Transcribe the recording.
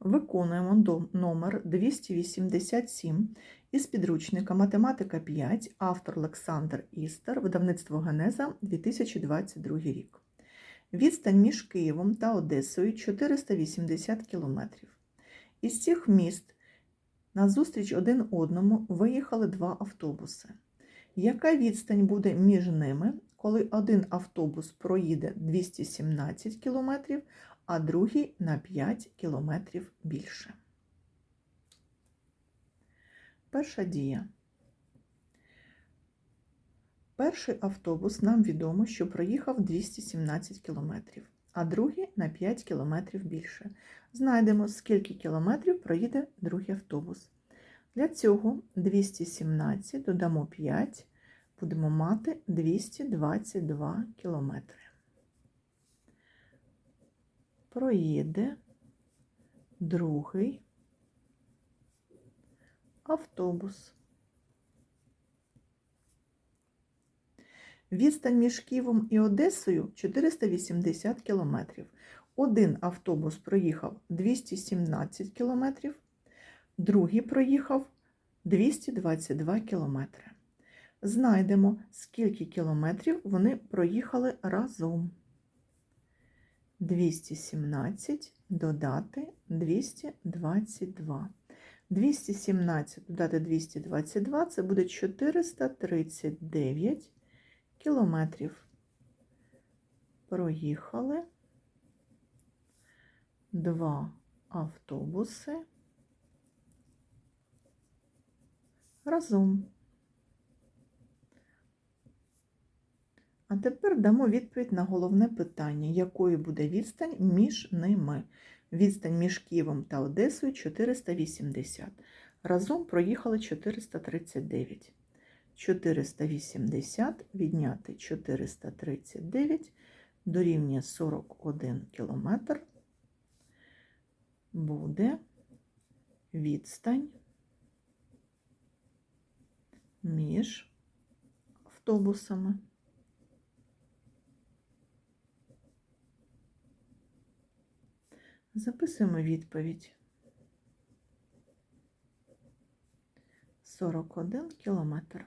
Виконуємо номер 287 із підручника Математика 5, автор Олександр Істер, видавництво Генеза 2022 рік. Відстань між Києвом та Одесою 480 км. Із цих міст назустріч один одному виїхали два автобуси. Яка відстань буде між ними, коли один автобус проїде 217 км, а другий на 5 км більше? Перша дія. Перший автобус нам відомо, що проїхав 217 км, а другий на 5 км більше. Знайдемо, скільки кілометрів проїде другий автобус. Для цього 217 додамо 5, будемо мати 222 кілометри. Проїде другий автобус. Відстань між Києвом і Одесою 480 кілометрів. Один автобус проїхав 217 кілометрів, другий проїхав 222 кілометри. Знайдемо, скільки кілометрів вони проїхали разом. 217 додати 222. 217 додати 222 це буде 439 кілометрів. Проїхали два автобуси разом. А тепер дамо відповідь на головне питання, якою буде відстань між ними. Відстань між Києвом та Одесою 480. Разом проїхали 439. 480 відняти 439 дорівнює 41 кілометр. Буде відстань між автобусами. Записуємо відповідь. 41 кілометр.